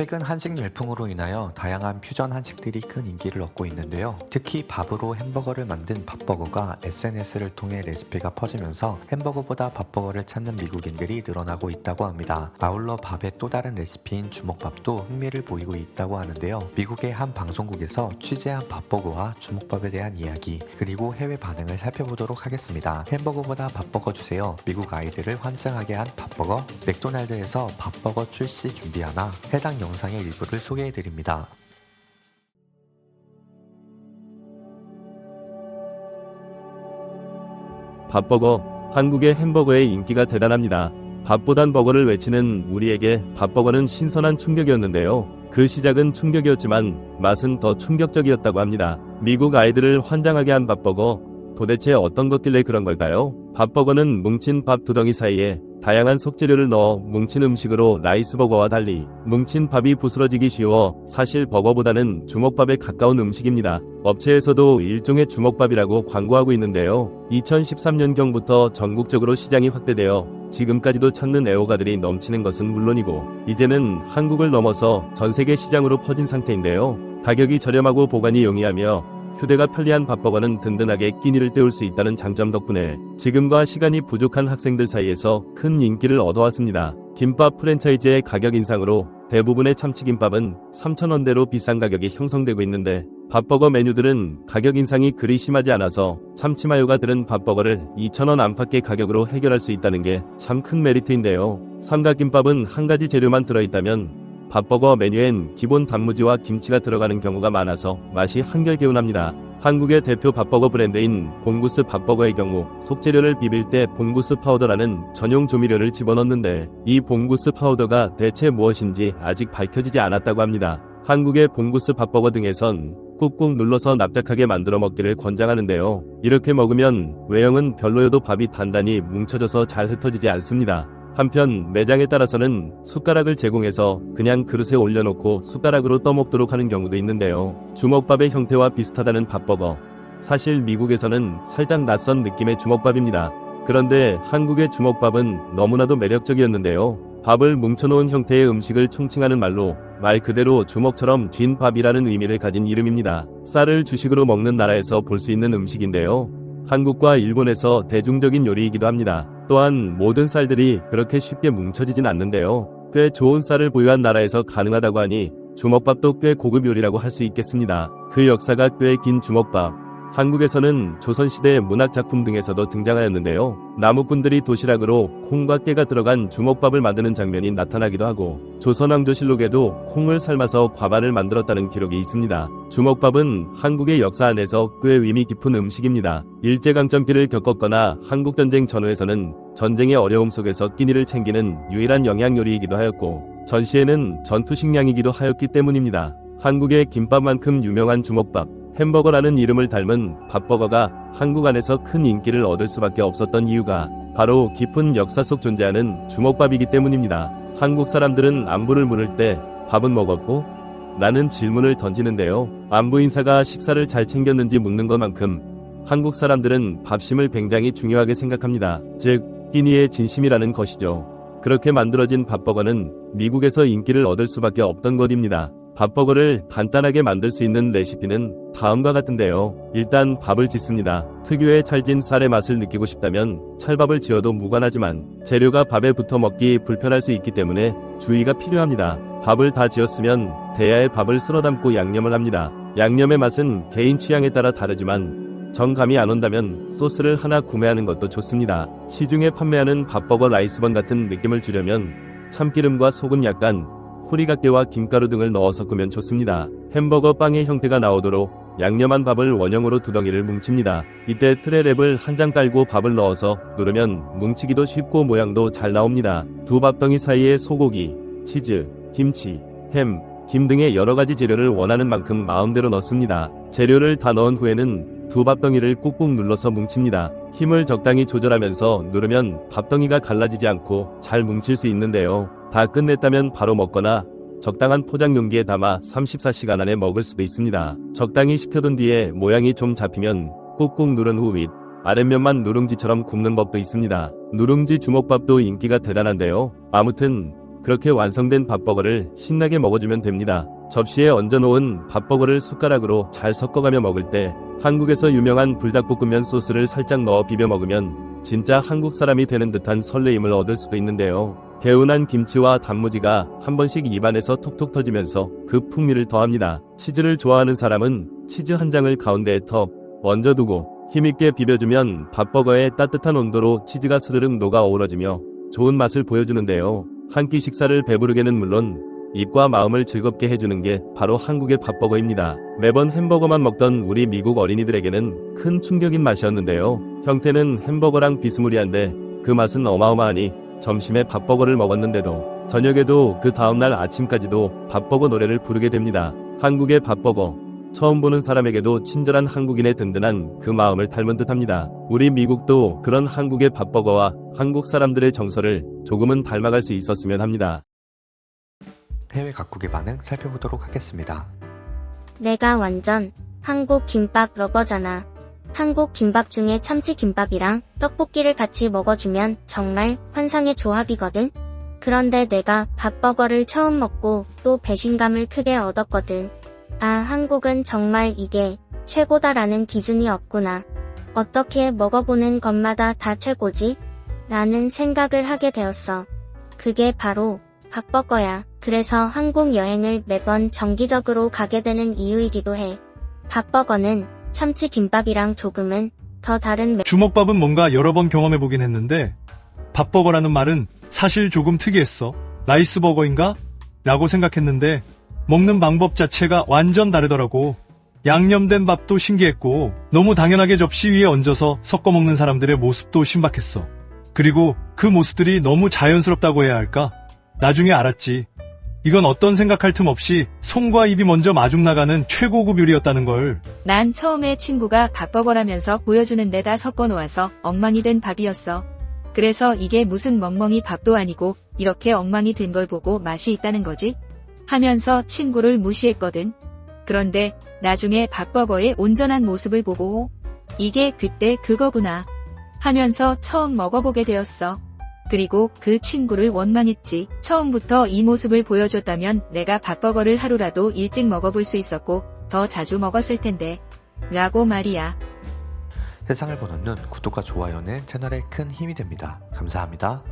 최근 한식 열풍으로 인하여 다양한 퓨전 한식들이 큰 인기를 얻고 있는데요. 특히 밥으로 햄버거를 만든 밥버거가 SNS를 통해 레시피가 퍼지면서 햄버거보다 밥버거를 찾는 미국인들이 늘어나고 있다고 합니다. 아울러 밥의 또 다른 레시피인 주먹밥도 흥미를 보이고 있다고 하는데요. 미국의 한 방송국에서 취재한 밥버거와 주먹밥에 대한 이야기 그리고 해외 반응을 살펴보도록 하겠습니다. 햄버거보다 밥버거 주세요. 미국 아이들을 환장하게 한 밥버거 맥도날드에서 밥버거 출시 준비하나 해당 영 상의 일부를 소개해드립니다. 밥버거, 한국의 햄버거의 인기가 대단합니다. 밥보단 버거를 외치는 우리에게 밥버거는 신선한 충격이었는데요. 그 시작은 충격이었지만 맛은 더 충격적이었다고 합니다. 미국 아이들을 환장하게 한 밥버거, 도대체 어떤 것길래 그런 걸까요? 밥버거는 뭉친 밥 두덩이 사이에 다양한 속재료를 넣어 뭉친 음식으로 라이스버거와 달리 뭉친 밥이 부스러지기 쉬워 사실 버거보다는 주먹밥에 가까운 음식입니다. 업체에서도 일종의 주먹밥이라고 광고하고 있는데요. 2013년경부터 전국적으로 시장이 확대되어 지금까지도 찾는 애호가들이 넘치는 것은 물론이고 이제는 한국을 넘어서 전 세계 시장으로 퍼진 상태인데요. 가격이 저렴하고 보관이 용이하며 휴대가 편리한 밥버거는 든든하게 끼니를 때울 수 있다는 장점 덕분에 지금과 시간이 부족한 학생들 사이에서 큰 인기를 얻어왔습니다. 김밥 프랜차이즈의 가격 인상으로 대부분의 참치김밥은 3,000원대로 비싼 가격이 형성되고 있는데 밥버거 메뉴들은 가격 인상이 그리 심하지 않아서 참치마요가 들은 밥버거를 2,000원 안팎의 가격으로 해결할 수 있다는 게 참 큰 메리트인데요. 삼각김밥은 한 가지 재료만 들어있다면 밥버거 메뉴엔 기본 단무지와 김치가 들어가는 경우가 많아서 맛이 한결 개운합니다. 한국의 대표 밥버거 브랜드인 봉구스 밥버거의 경우 속재료를 비빌 때 봉구스 파우더라는 전용 조미료를 집어넣는데 이 봉구스 파우더가 대체 무엇인지 아직 밝혀지지 않았다고 합니다. 한국의 봉구스 밥버거 등에선 꾹꾹 눌러서 납작하게 만들어 먹기를 권장하는데요. 이렇게 먹으면 외형은 별로여도 밥이 단단히 뭉쳐져서 잘 흩어지지 않습니다. 한편 매장에 따라서는 숟가락을 제공해서 그냥 그릇에 올려놓고 숟가락으로 떠먹도록 하는 경우도 있는데요. 주먹밥의 형태와 비슷하다는 밥버거. 사실 미국에서는 살짝 낯선 느낌의 주먹밥입니다. 그런데 한국의 주먹밥은 너무나도 매력적이었는데요. 밥을 뭉쳐놓은 형태의 음식을 총칭하는 말로 말 그대로 주먹처럼 쥔 밥이라는 의미를 가진 이름입니다. 쌀을 주식으로 먹는 나라에서 볼 수 있는 음식인데요. 한국과 일본에서 대중적인 요리이기도 합니다. 또한 모든 쌀들이 그렇게 쉽게 뭉쳐지진 않는데요. 꽤 좋은 쌀을 보유한 나라에서 가능하다고 하니 주먹밥도 꽤 고급 요리라고 할 수 있겠습니다. 그 역사가 꽤 긴 주먹밥. 한국에서는 조선시대 문학작품 등에서도 등장하였는데요. 나무꾼들이 도시락으로 콩과 깨가 들어간 주먹밥을 만드는 장면이 나타나기도 하고 조선왕조실록에도 콩을 삶아서 과반을 만들었다는 기록이 있습니다. 주먹밥은 한국의 역사 안에서 꽤 의미 깊은 음식입니다. 일제강점기를 겪었거나 한국전쟁 전후에서는 전쟁의 어려움 속에서 끼니를 챙기는 유일한 영양요리이기도 하였고 전시에는 전투식량이기도 하였기 때문입니다. 한국의 김밥만큼 유명한 주먹밥 햄버거라는 이름을 닮은 밥버거가 한국 안에서 큰 인기를 얻을 수밖에 없었던 이유가 바로 깊은 역사 속 존재하는 주먹밥이기 때문입니다. 한국 사람들은 안부를 물을 때 밥은 먹었고 나는 질문을 던지는데요. 안부 인사가 식사를 잘 챙겼는지 묻는 것만큼 한국 사람들은 밥심을 굉장히 중요하게 생각합니다. 즉, 끼니의 진심이라는 것이죠. 그렇게 만들어진 밥버거는 미국에서 인기를 얻을 수밖에 없던 것입니다. 밥버거를 간단하게 만들 수 있는 레시피는 다음과 같은데요. 일단 밥을 짓습니다. 특유의 찰진 쌀의 맛을 느끼고 싶다면 찰밥을 지어도 무관하지만 재료가 밥에 붙어 먹기 불편할 수 있기 때문에 주의가 필요합니다. 밥을 다 지었으면 대야에 밥을 쓸어 담고 양념을 합니다. 양념의 맛은 개인 취향에 따라 다르지만 정감이 안 온다면 소스를 하나 구매하는 것도 좋습니다. 시중에 판매하는 밥버거 라이스번 같은 느낌을 주려면 참기름과 소금 약간 후리갓게와 김가루 등을 넣어 섞으면 좋습니다. 햄버거 빵의 형태가 나오도록 양념한 밥을 원형으로 두덩이를 뭉칩니다. 이때 트레 랩을 한 장 깔고 밥을 넣어서 누르면 뭉치기도 쉽고 모양도 잘 나옵니다. 두 밥덩이 사이에 소고기, 치즈, 김치, 햄, 김 등의 여러 가지 재료를 원하는 만큼 마음대로 넣습니다. 재료를 다 넣은 후에는 두 밥덩이를 꾹꾹 눌러서 뭉칩니다. 힘을 적당히 조절하면서 누르면 밥덩이가 갈라지지 않고 잘 뭉칠 수 있는데요. 다 끝냈다면 바로 먹거나 적당한 포장 용기에 담아 34시간 안에 먹을 수도 있습니다. 적당히 식혀둔 뒤에 모양이 좀 잡히면 꾹꾹 누른 후 윗, 아랫면만 누룽지처럼 굽는 법도 있습니다. 누룽지 주먹밥도 인기가 대단한데요. 아무튼 그렇게 완성된 밥버거를 신나게 먹어주면 됩니다. 접시에 얹어놓은 밥버거를 숟가락으로 잘 섞어가며 먹을 때 한국에서 유명한 불닭볶음면 소스를 살짝 넣어 비벼 먹으면 진짜 한국 사람이 되는 듯한 설레임을 얻을 수도 있는데요. 개운한 김치와 단무지가 한 번씩 입안에서 톡톡 터지면서 그 풍미를 더합니다. 치즈를 좋아하는 사람은 치즈 한 장을 가운데에 턱 얹어 두고 힘있게 비벼주면 밥버거의 따뜻한 온도로 치즈가 스르륵 녹아 어우러지며 좋은 맛을 보여주는데요. 한 끼 식사를 배부르게는 물론 입과 마음을 즐겁게 해주는 게 바로 한국의 밥버거입니다. 매번 햄버거만 먹던 우리 미국 어린이들에게는 큰 충격인 맛이었는데요. 형태는 햄버거랑 비스무리한데 그 맛은 어마어마하니 점심에 밥버거를 먹었는데도 저녁에도 그 다음날 아침까지도 밥버거 노래를 부르게 됩니다. 한국의 밥버거. 처음 보는 사람에게도 친절한 한국인의 든든한 그 마음을 닮은 듯합니다. 우리 미국도 그런 한국의 밥버거와 한국 사람들의 정서를 조금은 닮아갈 수 있었으면 합니다. 해외 각국의 반응 살펴보도록 하겠습니다. 내가 완전 한국 김밥 러버잖아. 한국 김밥 중에 참치 김밥이랑 떡볶이를 같이 먹어주면 정말 환상의 조합이거든. 그런데 내가 밥버거를 처음 먹고 또 배신감을 크게 얻었거든. 아, 한국은 정말 이게 최고다라는 기준이 없구나. 어떻게 먹어보는 것마다 다 최고지? 라는 생각을 하게 되었어. 그게 바로 밥버거야. 그래서 한국 여행을 매번 정기적으로 가게 되는 이유이기도 해. 밥버거는 참치 김밥이랑 조금은 더 다른 매- 주먹밥은 뭔가 여러 번 경험해보긴 했는데 밥버거라는 말은 사실 조금 특이했어. 라이스버거인가? 라고 생각했는데 먹는 방법 자체가 완전 다르더라고. 양념된 밥도 신기했고 너무 당연하게 접시 위에 얹어서 섞어 먹는 사람들의 모습도 신박했어. 그리고 그 모습들이 너무 자연스럽다고 해야 할까? 나중에 알았지. 이건 어떤 생각할 틈 없이 손과 입이 먼저 마중 나가는 최고급 요리였다는 걸. 난 처음에 친구가 밥버거라면서 보여주는 데다 섞어 놓아서 엉망이 된 밥이었어. 그래서 이게 무슨 멍멍이 밥도 아니고 이렇게 엉망이 된 걸 보고 맛이 있다는 거지? 하면서 친구를 무시했거든. 그런데 나중에 밥버거의 온전한 모습을 보고 이게 그때 그거구나 하면서 처음 먹어보게 되었어. 그리고 그 친구를 원망했지. 처음부터 이 모습을 보여줬다면 내가 밥버거를 하루라도 일찍 먹어볼 수 있었고 더 자주 먹었을 텐데. 라고 말이야. 세상을 보는 눈, 구독과 좋아요는 채널에 큰 힘이 됩니다. 감사합니다.